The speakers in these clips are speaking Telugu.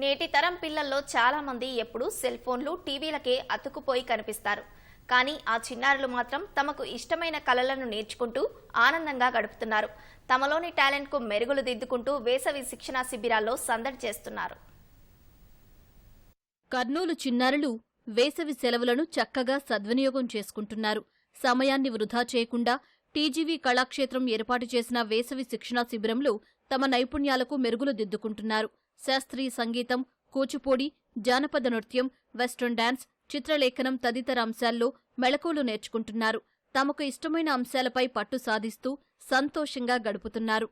నేటి తరం పిల్లల్లో చాలా మంది ఎప్పుడూ సెల్ ఫోన్లు టీవీలకే అతుకుపోయి కనిపిస్తారు. కానీ ఆ చిన్నారులు మాత్రం తమకు ఇష్టమైన కళలను నేర్చుకుంటూ ఆనందంగా గడుపుతున్నారు. తమలోని టాలెంట్కు మెరుగులు దిద్దుకుంటూ వేసవి శిక్షణా శిబిరాల్లో సందడి చేస్తున్నారు. కర్నూలు చిన్నారులు వేసవి సెలవులను చక్కగా సద్వినియోగం చేసుకుంటున్నారు. సమయాన్ని వృధా చేయకుండా టీజీవీ కళాక్షేత్రం ఏర్పాటు చేసిన వేసవి శిక్షణా శిబిరంలో తమ నైపుణ్యాలకు మెరుగులు దిద్దుకుంటున్నారు. శాస్త్రీయ సంగీతం కూచిపూడి జానపద నృత్యం వెస్ట్రన్ డాన్స్ చిత్రలేఖనం తదితర అంశాల్లో మెళకువలు నేర్చుకుంటున్నారు. తమకు ఇష్టమైన అంశాలపై పట్టు సాధిస్తూ సంతోషంగా గడుపుతున్నారు.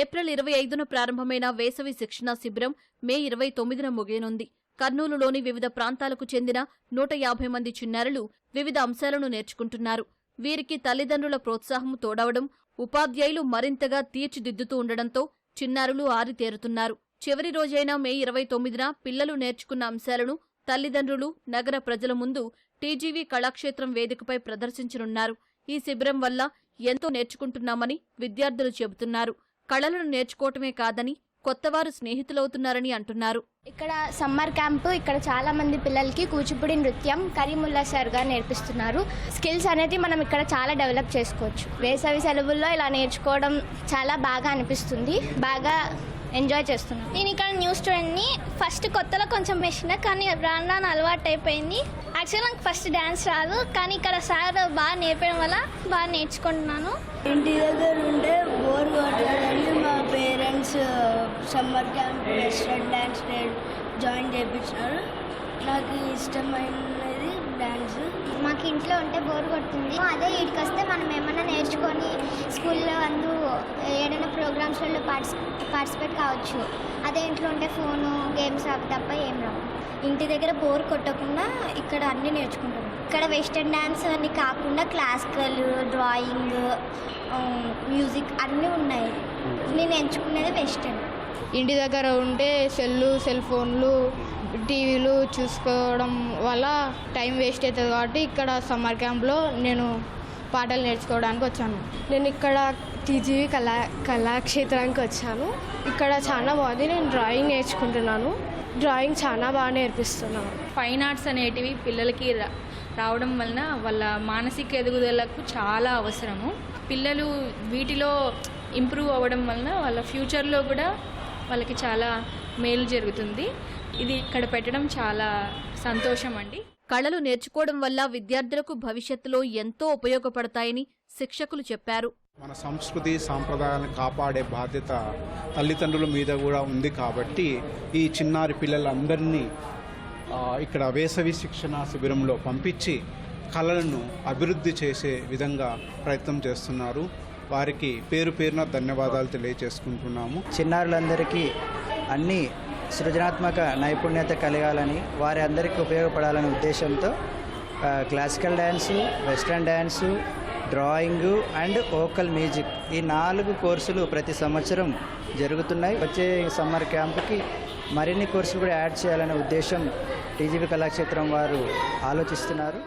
ఏప్రిల్ ఇరవై ఐదున ప్రారంభమైన వేసవి శిక్షణా శిబిరం మే ఇరవై తొమ్మిదిన ముగియనుంది. కర్నూలులోని వివిధ ప్రాంతాలకు చెందిన నూట యాభై మంది చిన్నారులు వివిధ అంశాలను నేర్చుకుంటున్నారు. వీరికి తల్లిదండ్రుల ప్రోత్సాహం తోడవడం ఉపాధ్యాయులు మరింతగా తీర్చిదిద్దుతూ ఉండడంతో చిన్నారులు ఆరితేరుతున్నారు. చివరి రోజైన మే ఇరవై తొమ్మిదిన పిల్లలు నేర్చుకున్న అంశాలను తల్లిదండ్రులు నగర ప్రజల ముందు టీజీవీ కళాక్షేత్రం వేదికపై ప్రదర్శించనున్నారు. ఈ శిబిరం వల్ల ఎంతో నేర్చుకుంటున్నామని విద్యార్థులు చెబుతున్నారు. కళలను నేర్చుకోవటమే కాదని కొత్తవారు స్నేహితులవుతున్నారని అంటున్నారు. ఇక్కడ సమ్మర్ క్యాంపు ఇక్కడ చాలా మంది పిల్లలకి కూచిపూడి నృత్యం కరీముల్లా సార్ గారు నేర్పిస్తున్నారు. స్కిల్స్ అనేది మనం ఇక్కడ చాలా డెవలప్ చేసుకోవచ్చు. వేసవి సెలవుల్లో ఇలా నేర్చుకోవడం చాలా బాగా అనిపిస్తుంది. బాగా ఎంజాయ్ చేస్తున్నాం. నేను ఇక్కడ న్యూ స్టూడెంట్ని ఫస్ట్ కొత్తలో కొంచెం వేసిన కానీ రాను రాను అలవాటు అయిపోయింది. యాక్చువల్ నాకు ఫస్ట్ డ్యాన్స్ రాదు కానీ ఇక్కడ సార్ బాగా నేర్పడం వల్ల బాగా నేర్చుకుంటున్నాను. ఇంటి దగ్గర ఉంటే bore parents summer camp western dance join చేయించినారు నాకు ఇష్టమైనది డ్యాన్స్ మాకు ఇంట్లో ఉంటే బోర్ కొడుతుంది. అదే వీటికి వస్తే మనం ఏమన్నా నేర్చుకొని స్కూల్లో అందు ఏదైనా ప్రోగ్రామ్స్లలో పార్టిసి పార్టిసిపేట్ కావచ్చు. అదే ఇంట్లో ఉంటే ఫోను గేమ్స్ అవి తప్ప ఏం రావు. ఇంటి దగ్గర బోర్ కొట్టకుండా ఇక్కడ అన్నీ నేర్చుకుంటాం. ఇక్కడ వెస్టర్న్ డ్యాన్స్ అని కాకుండా క్లాసికల్ డ్రాయింగ్ మ్యూజిక్ అన్నీ ఉన్నాయి. నేను ఎంచుకునేది వెస్టర్న్. ఇంటి దగ్గర ఉంటే సెల్లు సెల్ ఫోన్లు టీవీలు చూసుకోవడం వల్ల టైం వేస్ట్ అవుతుంది కాబట్టి ఇక్కడ సమ్మర్ క్యాంప్లో నేను పాటలు నేర్చుకోవడానికి వచ్చాను. నేను ఇక్కడ టీజీవీ కళా కళాక్షేత్రానికి వచ్చాను. ఇక్కడ చాలా బాగుంది. నేను డ్రాయింగ్ నేర్చుకుంటున్నాను. డ్రాయింగ్ చాలా బాగా నేర్పిస్తున్నాను. ఫైన్ ఆర్ట్స్ అనేటివి పిల్లలకి రా- రావడం వలన వాళ్ళ మానసిక ఎదుగుదలకు చాలా అవసరము. పిల్లలు వీటిలో ఇంప్రూవ్ అవ్వడం వలన వాళ్ళ ఫ్యూచర్లో కూడా వాళ్ళకి చాలా మేలు జరుగుతుంది. ఇది ఇక్కడ పెట్టడం చాలా సంతోషం అండి కళలు నేర్చుకోవడం వల్ల విద్యార్థులకు భవిష్యత్తులో ఎంతో ఉపయోగపడతాయని శిక్షకులు చెప్పారు. మన సంస్కృతి సాంప్రదాయాలను కాపాడే బాధ్యత తల్లిదండ్రుల మీద కూడా ఉంది కాబట్టి ఈ చిన్నారి పిల్లలందరినీ ఇక్కడ వేసవి శిక్షణ శిబిరంలో పంపించి కళలను అభివృద్ధి చేసే విధంగా ప్రయత్నం చేస్తున్నారు. వారికి పేరు పేరున ధన్యవాదాలు తెలియజేసుకుంటున్నాము చిన్నారులందరికీ అన్ని సృజనాత్మక నైపుణ్యత కలగాలని వారి అందరికీ ఉపయోగపడాలనే ఉద్దేశంతో classical dance western dance drawing and vocal music ఈ నాలుగు కోర్సులు ప్రతి సంవత్సరం జరుగుతున్నాయి. వచ్చే సమ్మర్ క్యాంప్కి మరిన్ని కోర్సులు కూడా యాడ్ చేయాలనే ఉద్దేశం టీజీపీ కళాక్షేత్రం వారు ఆలోచిస్తున్నారు.